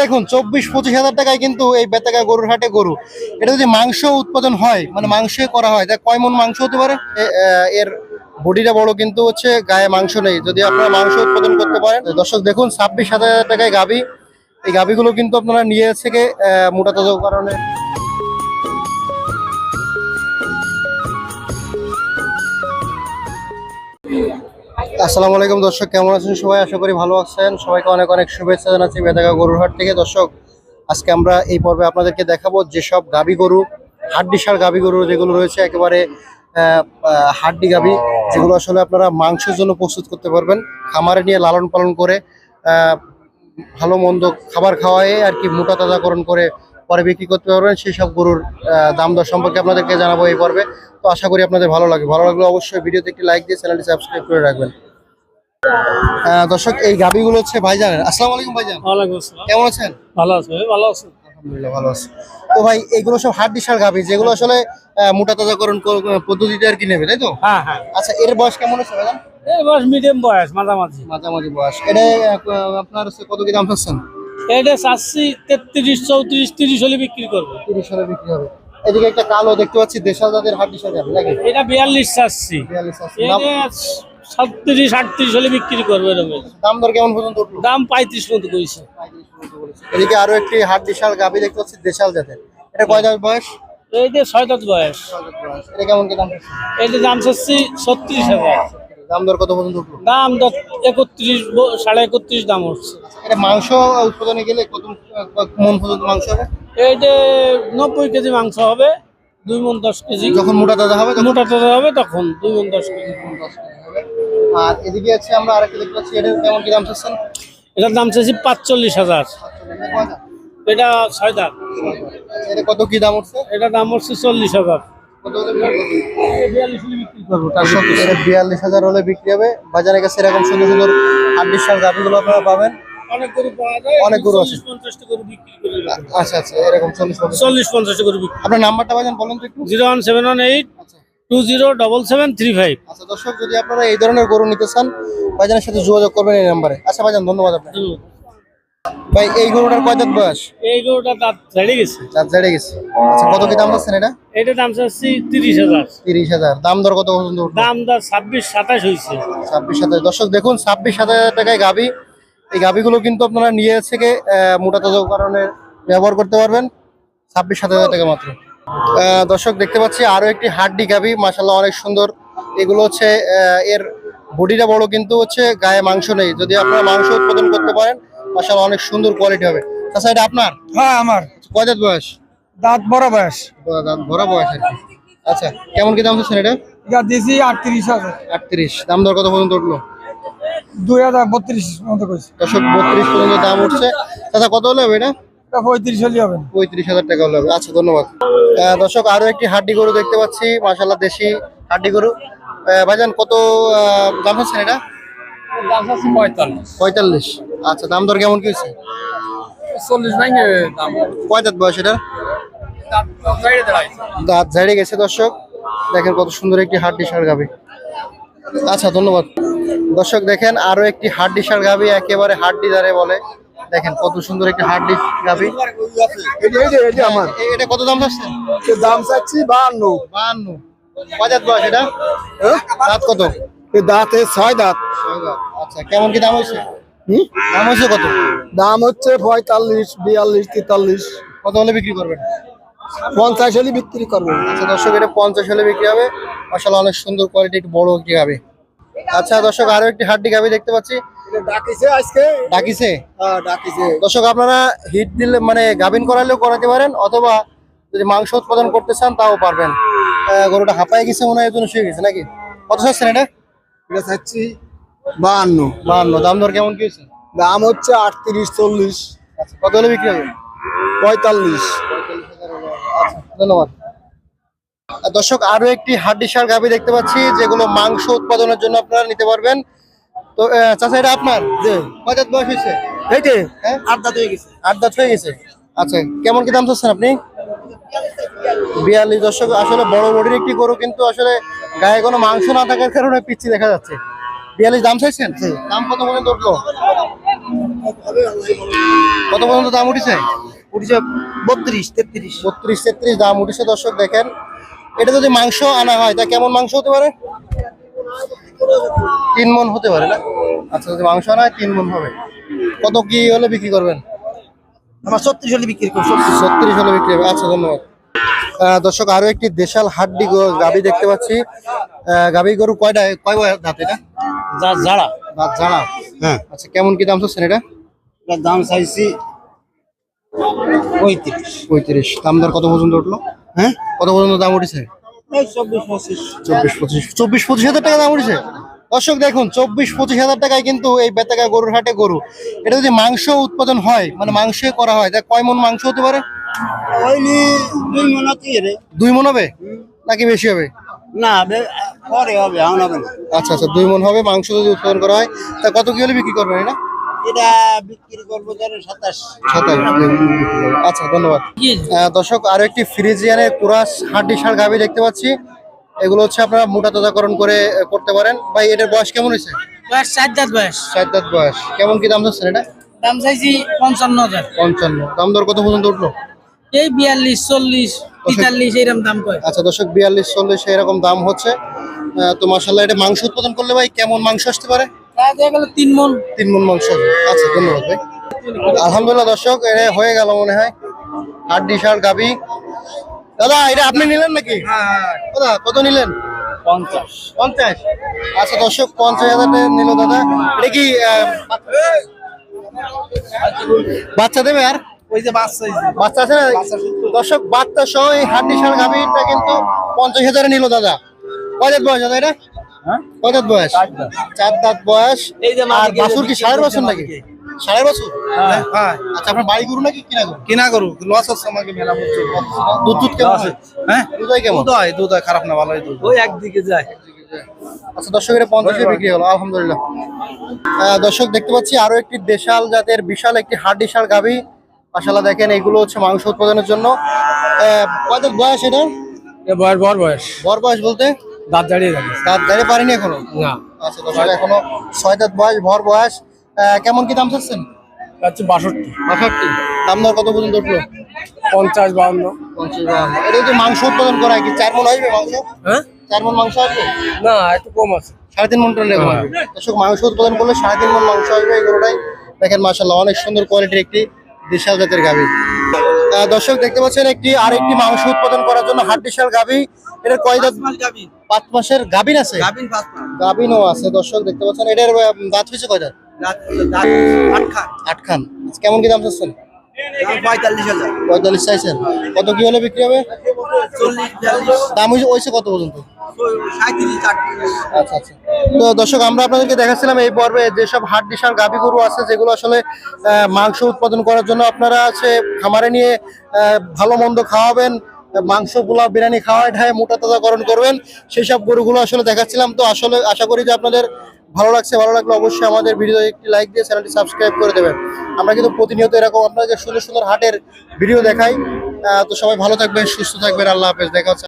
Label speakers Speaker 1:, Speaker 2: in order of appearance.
Speaker 1: দেখুন, চব্বিশ, পঁচিশ হাজার টাকায় কিন্তু এই বেতাগা গরুর হাটে গরু। এটা যদি মাংস উৎপাদন হয় মানে মাংস করা হয়, তা কয় মন মাংস হতে পারে? এর বডিটা বড় কিন্তু হচ্ছে গায়ে মাংস নেই। যদি আপনারা মাংস উৎপাদন করতে পারেন দর্শক, দেখুন, ছাব্বিশ হাজার টাকায় গাবি এই গাবিগুলো কিন্তু আপনারা নিয়ে থেকে মোটা তাজা কারণে আসসালামু আলাইকুম দর্শক, কেমন আছেন সবাই? আশা করি ভালো আছেন। সবাইকে অনেক অনেক শুভেচ্ছা জানাচ্ছি বেদাগা গরুরহাট থেকে। দর্শক, আজকে আমরা এই পর্বে আপনাদেরকে দেখাবো যেসব গাবি গরু, হাড্ডিসার গাবি গরু যেগুলো রয়েছে, একেবারে হাড্ডি গাবি, যেগুলো আসলে আপনারা মাংসের জন্য প্রস্তুত করতে পারবেন। খামারে নিয়ে লালন পালন করে ভালো মন্দ খাবার খাওয়ায়ে আর কি মোটা তাজাকরণ করে পরে বিক্রি করতে পারবেন। সেই সব গরুর দাম দর সম্পর্কে আপনাদেরকে জানাব এই পর্বে। তো আশা করি আপনাদের ভালো লাগবে। ভালো লাগলে অবশ্যই ভিডিওতে একটি লাইক দিয়ে চ্যানেলটি সাবস্ক্রাইব করে রাখবেন। দর্শক এই গাবিগুলো হচ্ছে ভাইজান আসসালামু আলাইকুম ভাইজান।
Speaker 2: ওয়ালাইকুম আসসালাম।
Speaker 1: কেমন আছেন?
Speaker 2: ভালো আছে ভালো আছে।
Speaker 1: আলহামদুলিল্লাহ ভালো আছি। তো ভাই এগুলো সব হাড্ডি সার গাবি যেগুলো আসলে মোটা তাজাকরণ পদ্ধতিতে আর কি নেবে তাই তো?
Speaker 2: হ্যাঁ হ্যাঁ।
Speaker 1: আচ্ছা এর বয়স কেমন আছে ভাইজান?
Speaker 2: এই বয়স মিডিয়াম বয়স মাঝামাঝি।
Speaker 1: মাঝামাঝি বয়স। এটা আপনার হচ্ছে কত কি দাম চাচ্ছেন?
Speaker 2: এটা চাচ্ছি তেত্রিশ চৌত্রিশ তিরিশ হলে বিক্রি করব।
Speaker 1: তিরিশ হলে বিক্রি হবে। এদিকে একটা কালো দেখতে পাচ্ছি দেশাল জাতের হাড্ডি সার গাবি নাকি?
Speaker 2: এটা বিয়াল্লিশ চাচ্ছি।
Speaker 1: বিয়াল্লিশ আছে।
Speaker 2: সাতত্রিশ আটত্রিশ হলে বিক্রি করব এরকম।
Speaker 1: দাম দর কেমন পর্যন্ত উঠল?
Speaker 2: দাম পঁয়ত্রিশ মতো কইছে।
Speaker 1: এদিকে আরও একটি হাট বিশাল গাবি দেখতে পাচ্ছি দেশাল জাতের। এটা কয় দাম বয়স?
Speaker 2: এই যে ছয় দাঁত বয়স।
Speaker 1: এটা কেমন কি দাম
Speaker 2: এটা দাম চাচ্ছি ছত্রিশ হাজার।
Speaker 1: দাম দর কত পর্যন্ত উঠল?
Speaker 2: দাম দর একত্রিশ সাড়ে একত্রিশ দাম হচ্ছে।
Speaker 1: এটা মাংস উৎপাদনে গেলে কত মন পর্যন্ত মাংস হবে?
Speaker 2: এইটা নব্বই কেজি মাংস হবে। দুই মন দশ কেজি।
Speaker 1: যখন মোটা দাদা হবে
Speaker 2: মোটা টাটা হবে তখন দুই মন দশ কেজি।
Speaker 1: আর এদিকে আছে আমরা আরেকটা দেখতে পাচ্ছি এটা কেমন কি দাম চাচ্ছেন?
Speaker 2: এটার দাম চাইছি পাঁচচল্লিশ হাজার। এটা ছয় দাম
Speaker 1: এটা কত কি দাম উঠছে?
Speaker 2: এটা দাম হচ্ছে চল্লিশ হাজার? বিয়াল্লিশ
Speaker 1: হাজার হলে বিক্রি হবে। বাজারে কাছে এরকম সুন্দর সুন্দর হাড্ডির সার গাভিগুলো আপনারা পাবেন।
Speaker 2: অনেক গরু পাওয়া যায়
Speaker 1: অনেক গরু আছে।
Speaker 2: চল্লিশ পঞ্চাশটা গরু বিক্রি করে
Speaker 1: আচ্ছা আচ্ছা এরকম চল্লিশ পঞ্চাশ।
Speaker 2: চল্লিশ পঞ্চাশটা গরু বিক্রি।
Speaker 1: আপনার নাম্বারটা বাজান বলেন তো একটু।
Speaker 2: Zero one seven one eight
Speaker 1: আচ্ছা।
Speaker 2: Two zero double seven three five.
Speaker 1: আচ্ছা দর্শক যদি আপনারা এই ধরনের গরু নিতে চান ভাইজানের সাথে যোগাযোগ করবেন এই নাম্বারে। আচ্ছা ভাইজান ধন্যবাদ ভাই এই গরুটার কয় দাঁত বয়স?
Speaker 2: এই গরুটা দাঁত গেছে।
Speaker 1: দাঁত গেছে। আচ্ছা কত কি দাম পাচ্ছেন এটা?
Speaker 2: এটা দাম চাচ্ছি তিরিশ হাজার।
Speaker 1: তিরিশ হাজার। দাম দর কত পর্যন্ত
Speaker 2: দাম দর ছাব্বিশ সাতাশ হয়েছে।
Speaker 1: ছাব্বিশ দর্শক দেখুন ছাব্বিশ হাজার টাকায় গাবি এই গাবিগুলো কিন্তু আপনারা নিয়ে থেকে মোটা তাজা কারণে ব্যবহার করতে পারবেন ছাব্বিশ সাত হাজার টাকা মাত্র। দর্শক দেখতে পাচ্ছি আরও একটি হাড্ডি গাবি মাসাল্লাহ অনেক সুন্দর। এগুলো হচ্ছে এর বডিটা বড় কিন্তু হচ্ছে গায়ে মাংস নেই। যদি আপনারা মাংস উৎপাদন করতে পারেন মাসাল্লাহ অনেক সুন্দর কোয়ালিটি হবে। তাছাড়া এটা আপনার?
Speaker 3: হ্যাঁ আমার।
Speaker 1: কয় দাঁত বয়স?
Speaker 3: দাঁত বড় বয়স।
Speaker 1: দাঁত ভরা বয়স আর কি। আচ্ছা কেমন কি দাম হচ্ছে এটা?
Speaker 3: এটা দিয়েছি আটত্রিশ হাজার।
Speaker 1: আটত্রিশ দাম দর কত পর্যন্ত উঠল?
Speaker 3: দুই হাজার বত্রিশ মতো কইছি
Speaker 1: দর্শক বত্রিশ পর্যন্ত দাম উঠছে। দাদা কত হলো এটা?
Speaker 3: এটা পঁয়ত্রিশ হলে হবে
Speaker 1: পঁয়ত্রিশ হাজার টাকা হলো আচ্ছা ধন্যবাদ। দর্শক আরও একটি হাড্ডি গরু দেখতে পাচ্ছি। মাশাল্লাহ দেশি হাড্ডি গরু। ভাইজান কত দাম হচ্ছে এটা?
Speaker 2: পঁয়তাল্লিশ।
Speaker 1: আচ্ছা দাম দর কেমন কি হয়েছে?
Speaker 2: চল্লিশ ভাঙে দাম।
Speaker 1: কয় দাঁত বয়স এটা দাঁত ঝাড়ে গেছে দর্শক। দেখেন কত সুন্দর একটি হাড্ডি সার গাবে আচ্ছা ধন্যবাদ। দর্শক দেখেন আরও একটি হাড্ডি সার গাবি একেবারে হাড্ডি দারে বলে। দেখেন কত সুন্দর একটি হাড্ডি গাবি
Speaker 3: আমার
Speaker 1: এটা কত দাম চাচ্ছেন?
Speaker 3: দাম চাচ্ছি বাহান্ন।
Speaker 1: বাহান্ন। দাঁত বয়স এটা? দাঁত কত?
Speaker 3: দাঁতে ছয় দাঁত।
Speaker 1: আচ্ছা কেমন কি দাম হয়েছে? দাম হয়েছে কত?
Speaker 3: দাম হচ্ছে পঁয়তাল্লিশ বিয়াল্লিশ তেতাল্লিশ।
Speaker 1: কত হলে বিক্রি করবেন?
Speaker 3: পঞ্চাশ হলে বিক্রি করব।
Speaker 1: আচ্ছা দর্শক এটা পঞ্চাশ হলে বিক্রি হবে। মশালা অনেক সুন্দর কোয়ালিটি একটু বড় একটি গাবি আচ্ছা দর্শক আরও একটি হাড্ডি গাবি দেখতে পাচ্ছি।
Speaker 3: ডাকিছে আজকে।
Speaker 1: ডাকিছে?
Speaker 3: হ্যাঁ ডাকিছে।
Speaker 1: দর্শক আপনারা হিট দিলে মানে গাভিন করালেও করাতে পারেন অথবা যদি মাংস উৎপাদন করতে চান তাও পারবেন। গরুটা হাঁপায় গেছে মনে হয় জন্য শুয়ে গেছে নাকি? কত চাচ্ছেন এটা?
Speaker 3: এটা চাচ্ছি বাহান্ন।
Speaker 1: বাহান্ন। দাম দর কেমন কি হয়েছে?
Speaker 3: দাম হচ্ছে আটত্রিশ চল্লিশ।
Speaker 1: আচ্ছা কত হলে বিক্রি হবে?
Speaker 3: পঁয়তাল্লিশ।
Speaker 1: আচ্ছা ধন্যবাদ। দর্শক আরও একটি হাড্ডি সার গাভি দেখতে পাচ্ছি যেগুলো মাংস উৎপাদনের জন্য আপনারা নিতে পারবেন। তো চাচা এটা আপনার? কয় দাঁত বয়স হয়েছে?
Speaker 3: এই যে
Speaker 1: হ্যাঁ?
Speaker 3: আট দাঁত হয়ে গেছে।
Speaker 1: আট দাঁত হয়ে গেছে। আচ্ছা কেমন কি দাম চাচ্ছেন আপনি? বিয়াল্লিশ। দর্শক আসলে বড় বডির একটি গরু কিন্তু আসলে গায়ে কোনো মাংস না থাকার কারণে পিচ্ছি দেখা যাচ্ছে। বিয়াল্লিশ দাম চাইছেন? দাম কত পর্যন্ত উঠল? কত পর্যন্ত দাম উঠেছে?
Speaker 3: উঠছে বত্রিশ তেত্রিশ।
Speaker 1: বত্রিশ তেত্রিশ দাম উঠেছে দর্শক দেখেন। এটা যদি মাংস আনা হয় তা কেমন মাংস হতে পারে? তিন মন হতে পারে না? আচ্ছা যদি মাংস আনা হয় তিন মন হবে। কত কি হলে বিক্রি করবেন?
Speaker 3: আমার ছত্রিশ হলে বিক্রি করছি
Speaker 1: ছত্রিশ হলে বিক্রি হবে। আচ্ছা ধন্যবাদ। আহ, দর্শক আরও একটি দেশাল হাড্ডি গো- গাভী দেখতে পাচ্ছি। গাভী গরু কয়টা কয় বয় দাঁত এটা?
Speaker 2: যা যারা
Speaker 1: দাঁত জানা
Speaker 3: হ্যাঁ।
Speaker 1: আচ্ছা কেমন কি দাম চাচ্ছেন এটা?
Speaker 3: এটার দাম চাইছি পঁয়ত্রিশ।
Speaker 1: পঁয়ত্রিশ। দাম দর কত পর্যন্ত উঠল?
Speaker 3: হ্যাঁ?
Speaker 1: কত পর্যন্ত দাম উঠেছে?
Speaker 3: চব্বিশ পঁচিশ।
Speaker 1: চব্বিশ পঁচিশ। হাজার টাকা দাম উঠেছে? দর্শক দেখুন চব্বিশ পঁচিশ হাজার টাকায় কিন্তু এই বেতাকা গরুর হাটে গরু। এটা যদি মাংস উৎপাদন হয় মানে মাংস করা হয় তা কয় মন মাংস হতে পারে?
Speaker 3: দুই
Speaker 1: মন হবে? নাকি বেশি হবে?
Speaker 3: না পরে হবে এখন হবে না।
Speaker 1: আচ্ছা আচ্ছা দুই মন হবে মাংস যদি উৎপাদন করা হয় তা কত কি হলে বিক্রি করবেন এটা?
Speaker 3: এটা বিক্রি করব ধরো সাতাশ।
Speaker 1: সাতাশ। আচ্ছা ধন্যবাদ। দর্শক আরও একটি ফ্রিজিয়ানের কুরাস হাড্ডি সার গাভি দেখতে পাচ্ছি। এগুলো হচ্ছে আপনারা মোটা তাজাকরণ করে করতে পারেন। ভাই এটার বয়স কেমন হয়েছে?
Speaker 2: বয়স দাঁত বয়স।
Speaker 1: চার দাঁত বয়স। কেমন কি দাম এটা?
Speaker 2: দাম চাইছি পঞ্চান্ন হাজার।
Speaker 1: পঞ্চান্ন। দাম দর কত পর্যন্ত উঠল?
Speaker 2: এই বিয়াল্লিশ চল্লিশ তেতাল্লিশ এইরকম দাম কয়।
Speaker 1: আচ্ছা দর্শক বিয়াল্লিশ চল্লিশ এরকম দাম হচ্ছে। আহ, তো মাসাল্লাহ এটা মাংস উৎপাদন করলে ভাই কেমন মাংস আসতে পারে?
Speaker 2: তিন মন।
Speaker 1: তিন মন মাংস। আচ্ছা ধন্যবাদ ভাই। আলহামদুলিল্লাহ দর্শক এটা হয়ে গেল মনে হয়। হাড্ডি সার গাবি দাদা এটা আপনি নিলেন নাকি? দাদা কত নিলেন?
Speaker 2: পঞ্চাশ।
Speaker 1: পঞ্চাশ। আচ্ছা দর্শক পঞ্চাশ হাজার নিল দাদা। এটা কি বাচ্চা দেবে আর?
Speaker 3: ওই যে বাচ্চা
Speaker 1: বাচ্চা আছে না? দর্শক বাচ্চা সহ এই হাড্ডি সার কিন্তু পঞ্চাশ হাজারে নিল দাদা। কয় বয়স দাদা এটা? কয় দাঁত বয়স? চার দাঁত। বয়স।
Speaker 2: এই যে
Speaker 1: আর বাছুর কি সাড়ে বছর নাকি। সাড়ে বছর?
Speaker 3: হ্যাঁ।
Speaker 1: আচ্ছা আপনার বাড়ি গরু নাকি কিনা গরু?
Speaker 3: কিনা করু লস হচ্ছে আমাকে মেলা বলছে
Speaker 1: দুধ দুধ কেমন হয়?
Speaker 3: হ্যাঁ?
Speaker 1: দুধ হয় কেমন?
Speaker 3: দুধ হয় দুধ হয় খারাপ না ভালোই দুধ
Speaker 2: ওই একদিকে যায়।
Speaker 1: আচ্ছা দর্শক এটা পঞ্চাশে বিক্রি হলো আলহামদুলিল্লাহ। আহ, দর্শক দেখতে পাচ্ছি আরও একটি দেশাল জাতের বিশাল একটি হাড্ডি সার গাভি। মাসাল্লাহ দেখেন এগুলো হচ্ছে মাংস উৎপাদনের জন্য। কত বয়স এটা?
Speaker 2: বয়স বড় বয়স।
Speaker 1: বর বয়স বলতে?
Speaker 2: দাঁত দাঁড়িয়ে যাবে
Speaker 1: দাঁত দাঁড়িয়ে পারেনি এখনও?
Speaker 2: না।
Speaker 1: আচ্ছা দর্শক এখনও ছয় দাঁত বয়স ভর বয়স। আহ, কেমন কি দাম চাচ্ছেন?
Speaker 2: হচ্ছে বাষট্টি।
Speaker 1: বাষট্টি। দাম দর কত পর্যন্ত উঠল?
Speaker 2: পঞ্চাশ বাউন্ন
Speaker 1: পঞ্চাশ বাহান্ন। এটা যদি মাংস উৎপাদন করা হয় কি? চার মন আসবে মাংস?
Speaker 2: হ্যাঁ?
Speaker 1: চার মন মাংস আসবে?
Speaker 2: না একটু কম আছে।
Speaker 1: সাড়ে তিন মন টন এরকম দর্শক মাংস উৎপাদন করলে সাড়ে তিন মন মাংস আসবে এই গরুটাই। দেখেন মাসাল্লাহ অনেক সুন্দর কোয়ালিটির একটি বিশাল জাতের গাভী। আহ, দর্শক দেখতে পাচ্ছেন একটি আরেকটি মাংস উৎপাদন করার জন্য হাট বিশাল গাভী। এটার কয় দাঁত? পাঁচ মাসের আছে?
Speaker 3: গাবিন পাঁচ
Speaker 1: গাভীনও আছে দর্শক দেখতে পাচ্ছেন। এটার দাঁত হয়েছে কয় দাঁত
Speaker 3: আট খান।
Speaker 1: আট খান। আচ্ছা, কেমন কি দাম চাচ্ছেন?
Speaker 3: পঁয়তাল্লিশ হাজার।
Speaker 1: পঁয়তাল্লিশ চাইছেন। কত কি হলে বিক্রি হবে? দাম হয়েছে কত পর্যন্ত? আচ্ছা আচ্ছা। তো দর্শক আমরা আপনাদেরকে দেখাচ্ছিলাম এই পর্বে যেসব হাট ডিশার গাভী গরু আছে যেগুলো আসলে মাংস উৎপাদন করার জন্য আপনারা আছে খামারে নিয়ে ভালো মন্দ খাওয়াবেন। মাংস, পোলাও, বিরিয়ানি খাওয়ায় ঢায় মোটা তাজাকরণ করবেন। সেই সব গরুগুলো আসলে দেখাচ্ছিলাম। তো আসলে আশা করি যে আপনাদের ভালো লাগছে। ভালো লাগলে অবশ্যই আমাদের ভিডিও একটি লাইক দিয়ে চ্যানেলটি সাবস্ক্রাইব করে দেবেন। আমরা কিন্তু প্রতিনিয়ত এরকম আপনাদের সুন্দর সুন্দর হাটের ভিডিও দেখাই। তো সবাই ভালো থাকবেন, সুস্থ থাকবেন। আল্লাহ হাফেজ। দেখা হচ্ছে